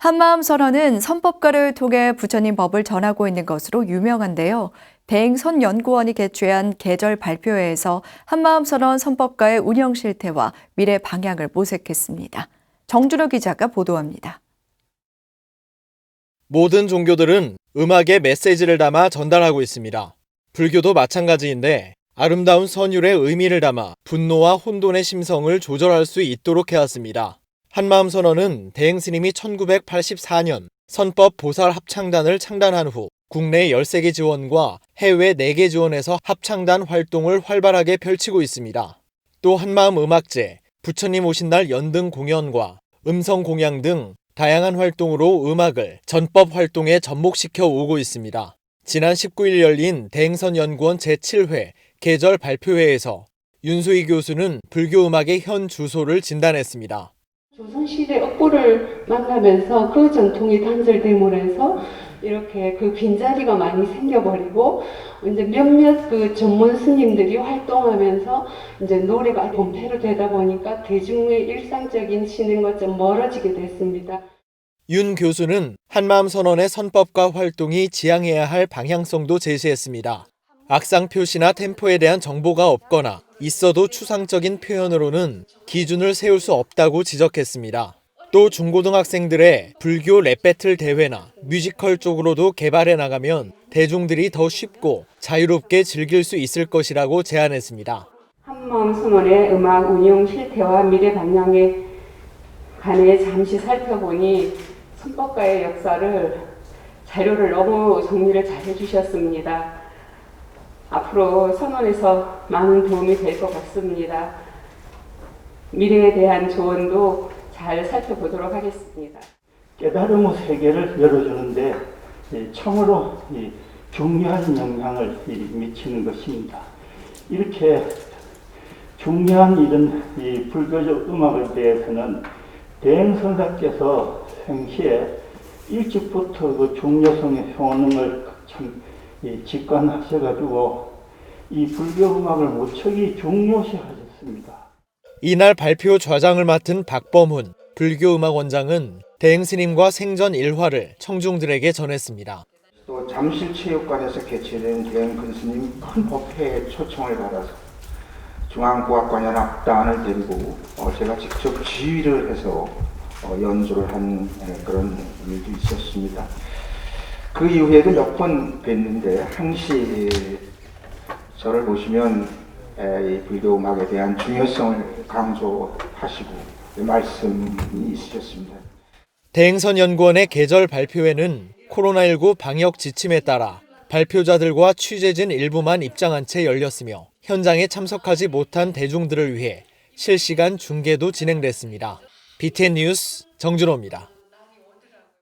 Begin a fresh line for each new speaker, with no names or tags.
한마음 선언은 선법가를 통해 부처님 법을 전하고 있는 것으로 유명한데요. 대행선 연구원이 개최한 계절 발표회에서 한마음 선언 선법가의 운영 실태와 미래 방향을 모색했습니다. 정준호 기자가 보도합니다.
모든 종교들은 음악에 메시지를 담아 전달하고 있습니다. 불교도 마찬가지인데 아름다운 선율의 의미를 담아 분노와 혼돈의 심성을 조절할 수 있도록 해왔습니다. 한마음 선언은 대행 스님이 1984년 선법 보살 합창단을 창단한 후 국내 13개 지원과 해외 4개 지원에서 합창단 활동을 활발하게 펼치고 있습니다. 또 한마음 음악제, 부처님 오신 날 연등 공연과 음성 공양 등 다양한 활동으로 음악을 전법 활동에 접목시켜 오고 있습니다. 지난 19일 열린 대행선 연구원 제7회 계절 발표회에서 윤수희 교수는 불교 음악의 현 주소를 진단했습니다.
조선시대 억보를 만나면서 그 전통이 단절됨으로 해서 이렇게 그 빈자리가 많이 생겨버리고 이제 몇몇 그 전문 스님들이 활동하면서 이제 노래가 본패로 되다 보니까 대중의 일상적인 신흥과 좀 멀어지게 됐습니다.
윤 교수는 한마음 선언의 선법과 활동이 지향해야 할 방향성도 제시했습니다. 악상 표시나 템포에 대한 정보가 없거나 있어도 추상적인 표현으로는 기준을 세울 수 없다고 지적했습니다. 또 중고등학생들의 불교 랩 배틀 대회나 뮤지컬 쪽으로도 개발해 나가면 대중들이 더 쉽고 자유롭게 즐길 수 있을 것이라고 제안했습니다.
한마음 선언의 음악 운영 실태와 미래 방향에 관해 잠시 살펴보니 선법가의 역사를 자료를 너무 정리를 잘 해주셨습니다. 앞으로 선언에서 많은 도움이 될 것 같습니다. 미래에 대한 조언도 잘 살펴보도록 하겠습니다.
깨달음의 세계를 열어주는데 이 참으로 이 중요한 영향을 이 미치는 것입니다. 이렇게 중요한 이런 이 불교적 음악에 대해서는 대행선사께서 생시에 일찍부터 그 중요성의 효능을 참 이 직관하셔가지고 이 불교 음악을 무척이 중요시 하셨습니다.
이날 발표 좌장을 맡은 박범훈 불교 음악 원장은 대행 스님과 생전 일화를 청중들에게 전했습니다.
또 잠실체육관에서 개최된 대형 근스님 큰 법회에 초청을 받아서 중앙국악관연악단을 데리고 어, 제가 직접 지휘를 해서 어, 연주를 한 에, 그런 일도 있었습니다. 그 이후에도 몇 번 뵀는데 항시 저를 보시면 에, 이 불교 음악에 대한 중요성을 강조하시고 말씀이 있으셨습니다.
대행선 연구원의 계절 발표회는 코로나19 방역 지침에 따라 발표자들과 취재진 일부만 입장한 채 열렸으며 현장에 참석하지 못한 대중들을 위해 실시간 중계도 진행됐습니다. BTN 뉴스 정준호입니다.